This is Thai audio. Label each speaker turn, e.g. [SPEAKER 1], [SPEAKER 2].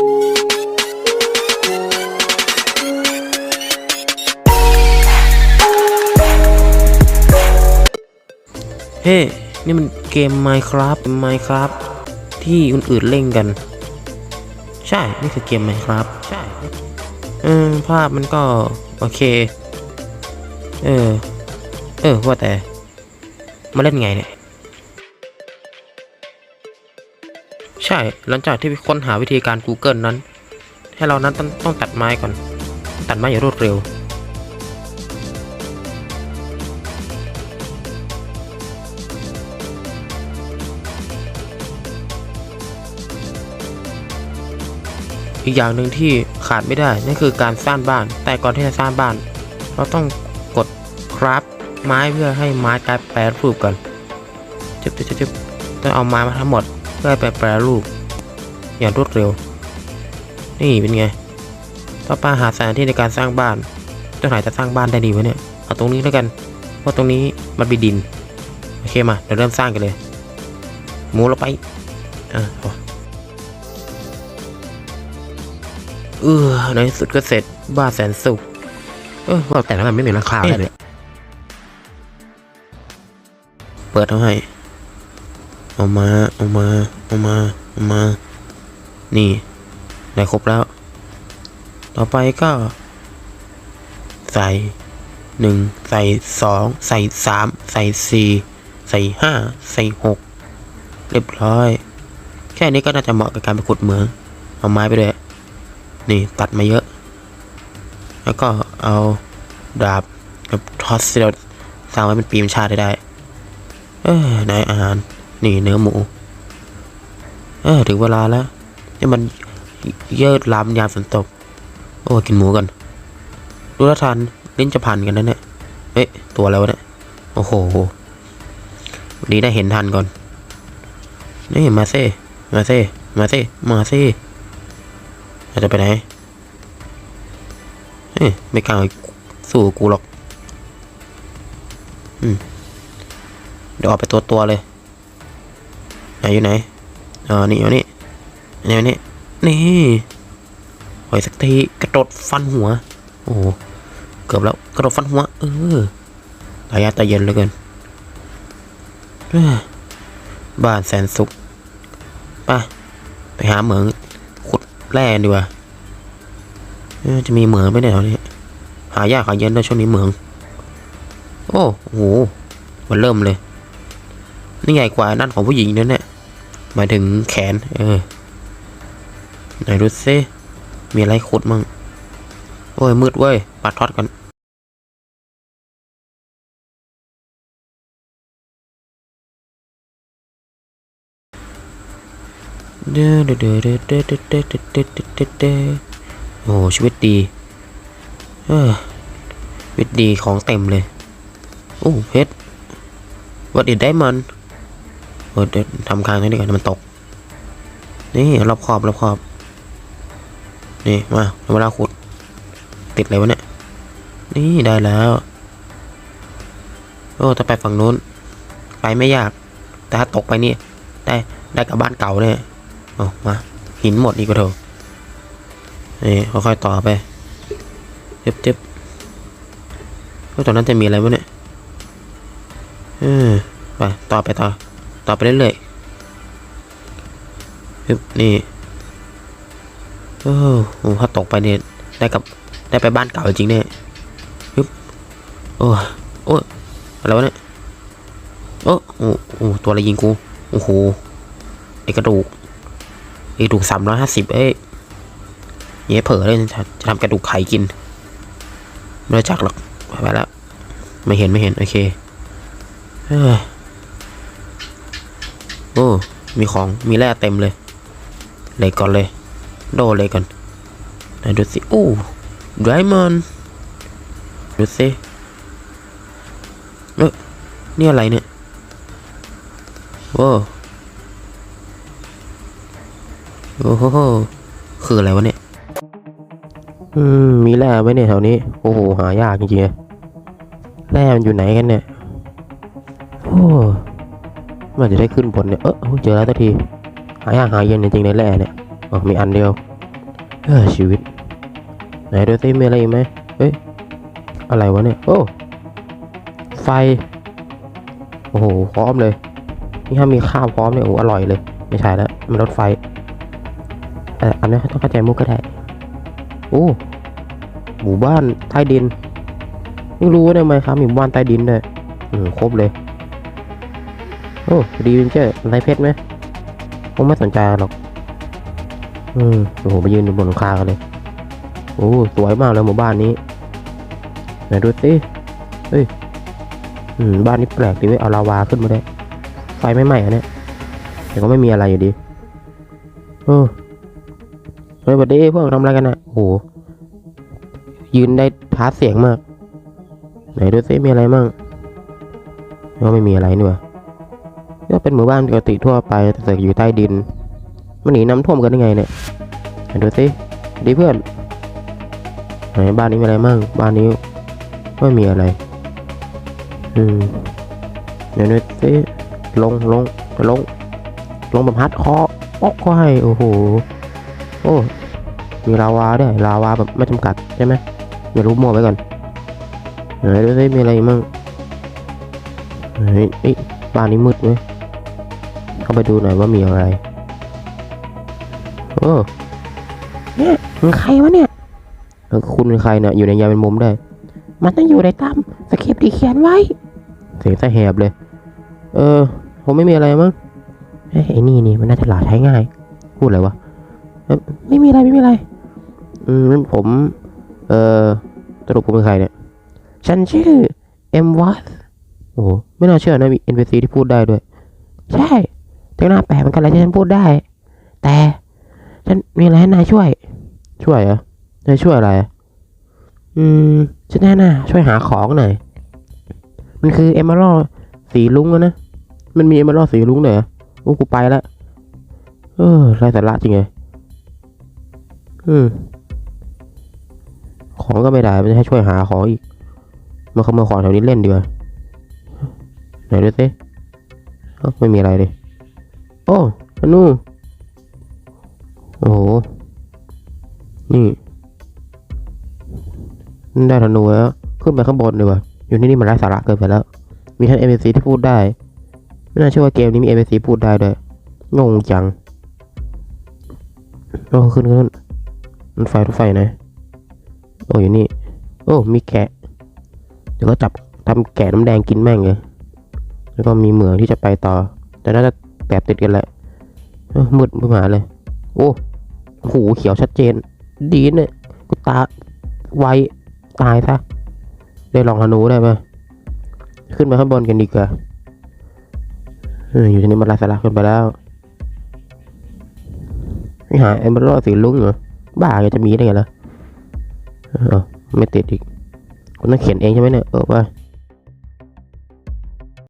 [SPEAKER 1] เฮ้ นี่มันเกม Minecraft Minecraft ที่คนอื่นเล่นกัน ใช่ นี่คือเกม Minecraft ใช่เออภาพมันก็ โอเค เออ เออ ว่าแต่ มาเล่นไงเนี่ย ช่ หลังจากที่ค้นหาวิธีการ Google นั้น ให้เรานั้นต้องต้องตัดไม้ก่อน ตัดไม้อย่างรวดเร็ว อีกอย่างหนึ่งที่ขาดไม่ได้นั่นคือการสร้างบ้าน แต่ก่อนที่จะสร้างบ้าน เราต้องกดคราฟไม้เพื่อให้ไม้กลายแปรรูปก่อนจึ๊บจึ๊บจุ๊บต้องเอาไม้มาทั้งหมด เพื่อให้ไปแปรรูป อย่างรวดเร็ว นี่เป็นไงต่อไปหาสถานที่ในการสร้างบ้านเจ้าไหนจะสร้างบ้านได้ดีวะเนี่ยเอาตรงนี้แล้วกันเพราะตรงนี้มันเป็นดิน โอเคมาเดี๋ยวเริ่มสร้างกันเลย หมูเราไปอะเออในสุดก็เสร็จบ้านแสนสุขเออว่าแต่ทำไมไม่เหมีราคาเลยเนี่ยเปิดเอาให้ เอามา เอามา เอามา เอามา นี่ได้ครบแล้ว ต่อไปก็ ใส่หนึ่งใส่สองใส่สามใส่สี่ใส่ห้าใส่หกเรียบร้อย แค่นี้ก็น่าจะเหมาะกับการไปขุดเหมือง เอาไม้ไปด้วยนี่ตัดมาเยอะ แล้วก็เอาดาบกับทอสเราสร้างไว้เป็นปีมชาติได้ เออนายอาหาร นี่เนื้อหมู เออถึงเวลาแล้วนี่มันเยิดล้ำยามฝนตก โอ้กินหมูกันดูแลทันลิ้นจะพันกันนะเนี่ยเอ๊ะตัวอะไรวะเนี่ยโอ้โหวันนี้ได้เห็นทันก่อน นี่มาเซ่มาเซ่มาเซ่มาเซ่เราจะไปไหนเฮ้ยไม่กล้าสู้กูหรอก อืมเดี๋ยวออกไปตัวตัวเลย ไหนอยู่ไหนอ๋อนี่อยู่นี่นี่นี่นี่หอยสักทีกระโดดฟันหัว โอ้โหเกือบแล้วกระโดดฟันหัว เออระยะตะเย็นเหลือเกินบ้านแสนสุขไปไปหาเหมืองขุดแร่ดีกว่าจะมีเหมืองไมเนี่ยแถวนี้หายากหาเย็นด้วยช่วงนี้เหมือง โอ้โหมันเริ่มเลย นี่ใหญ่กว่านั่นของผู้หญิงนั่นแหละ มายถึงแขน เออไหนดูซิมีอะไรขุดมั่งโอ้ย มืดเว้ย ปัดทอดกันเด้อเด้อเด้อเด้อเด้อเด้อเด้อเด้อเด้อเด้อเด้อเด้อโอ้ชีวิตดีเออชีวิตดีของเต็มเลยโอ้เพชรวัดอิดได้มัน เออเดี๋ยวทำคางให้ดีก่อนมันตก นี่รอบขอบรอบขอบ นี่มาเวลาขุด ติดอะไรวะเนี่ย นี่ได้แล้วโอ้ถ้าไปฝั่งนู้น ไปไม่ยาก แต่ถ้าตกไปนี่ ได้ได้กับบ้านเก่าเนี่ยโอ้มา หินหมดอีกก็เถอะนี่ค่อยๆต่อไปเจ็บเจ็บเฮ้ยตรงนั้นจะมีอะไรวะเนี่ยเออไปต่อไปต่อ ต่อไปเรื่อยๆฮึบนี่โอ้โหถ้าตกไปเนี่ยได้กับได้ไปบ้านเก่าจริงเนี่ยฮึบโอ้โอ้อะไรวะเนี่ยโอ้โอ้โอ้ตัวอะไรยิงกูโอ้โหไอกระดูกไอกระดูกสามร้อยห้าสิบเอ้ยเย่เผลอเลยจะจะทำกระดูกไข่กินไม่รู้จักหรอกไปแล้วไม่เห็นไม่เห็นโอเคเอ้ย โอ้มีของมีแร่เต็มเลย เลยก่อนเลย โดเลยก่อนไหนดูสิโอ้ไดมอนด์ดูสิเอ้ยนี่อะไรเนี่ยโว้โอ้โหคืออะไรวะเนี่ย อืม มีแร่ไหมเนี่ยแถวนี้ โอ้โห หายากจริงๆแร่มันอยู่ไหนกันเนี่ย โอ้ มันจะได้ขึ้นบนเนี่ย เออเจอแล้วสักที หายากหาเย็นจริงๆในแร่เนี่ยอ๋อมีอันเดียวเออชีวิต ไหนดูซิมีอะไรอีกไหมเฮ้ย อะไรวะเนี่ย โอ้ ไฟ โอ้โห พร้อมเลย นี่ถ้ามีข้าวพร้อมเนี่ย โอ้ อร่อยเลย ไม่ใช่แล้ว มันรถไฟ แต่อันนี้ต้องเข้าใจมุกก็ได้ โอ้ หมู่บ้านใต้ดินไม่รู้ได้ไหมครับมีหมู่บ้านใต้ดินด้วยอืมครบเลย โอ้ดีวินเจอร์ไรเพชรไหมผมไม่สนใจหรอกอืมโอ้โหมายืนอยู่บนหลังคากันเลย โอ้สวยมากเลยหมู่บ้านนี้ไหนดูสิเฮ้ยอืมบ้านนี้แปลกดีเว้ยเอาลาวาขึ้นมาได้ไฟไม่ไหม้อะเนี่ยแต่ก็ไม่มีอะไรอยู่ดีเออเฮ้ยบัดดี้พวกทำอะไรกันอะโอ้โหยืนได้พาสเสียงมาก ไหนดูซิมีอะไรมั่งก็ไม่มีอะไรนี่ว่า ก็เป็นหมู่บ้านปกติทั่วไปแต่เสือกอยู่ใต้ดิน มันหนีน้ำท่วมกันได้ไงเนี่ยไหนดูสิดีเพื่อนไหนบ้านนี้มีอะไรมั่งบ้านนี้ไม่มีอะไร อืมเดี๋ยวดูสิลงลงลง ลงแบบฮัดคอร์ออกก็ให้โอ้โหโอ้มีลาวาด้วยลาวาแบบไม่จำกัดใช่ไหมอย่ารู้มั่วไว้ก่อนไหนดูสิมีอะไรมั่งเฮ้ยบ้านนี้มืดเว้ย เข้าไปดูหน่อยว่ามีอะไร โอ้เนี่ยมันใครวะเนี่ยเออคุณเป็นใครเนี่ยอยู่ในยามเป็นมุมได้ มันต้องอยู่ในตามสคริปต์ที่เขียนไว้ เสียงสะแหบเลย เออ ผมไม่มีอะไรมั้งเอ้ยไอ้นี่นี่มันน่าจะหลาใช้ง่าย พูดอะไรวะเอ้ยไม่มีอะไรไม่มีอะไร อืมงั้นผม เออสรุปผมเป็นใครเนี่ย ฉันชื่อเอ็มวัตโอ้โหไม่น่าเชื่อนะมี NPC ที่พูดได้ด้วย ใช่ ถึงหน้าแปลกเหมือนกันเลยที่ฉันพูดได้ แต่ฉันมีอะไรให้นายช่วย ช่วยเหรอนายช่วยอะไร อืมฉันแน่น่าช่วยหาของหน่อย มันคือเอมเมอรัลสีลุ้งอะนะ มันมีเอมเมอรัลสีลุ้งเลยเหรอโอ้กูไปละเออไรสาระจริงไงอืมของก็ไม่ได้ มันจะให้ช่วยหาของอีก มาขโมยของแถวนี้เล่นดีกว่าไหนดูสิเอ้าไม่มีอะไรเลย โอ้ธนูโอ้โห นี่ได้ธนูแล้ว ขึ้นไปข้างบนดีกว่าอยู่ที่นี่มันไร้สาระเกินไปแล้ว มีทั้ง NPC ที่พูดได้ ไม่น่าเชื่อว่าเกมนี้มี NPC พูดได้ด้วยงงจังโอ้ขึ้นขึ้นมันไฟรถไฟนะ โอ้อยู่นี่ โอ้ มีแกะ เดี๋ยวก็จับทำแกะน้ำแดงกินแม่งเลย แล้วก็มีเหมืองที่จะไปต่อ แต่น่าจะ แปบติดกันแหละเอ้อมืดมืดหมาเลย โอ้โหเขียวชัดเจน ดีเนี่ยกูตาไวตายซะได้ลองธนูได้ไหมขึ้นไปข้างบนกันดีกว่าอออยู่ที่นี่มันลาสาระขึ้นไปแล้วไม่หาเอมเบอร์สีลุ้งเหรอบ้าจะมีได้ไงล่ะเออไม่ติดอีกคุณต้องเขียนเองใช่ไหมเนี่ยเออไป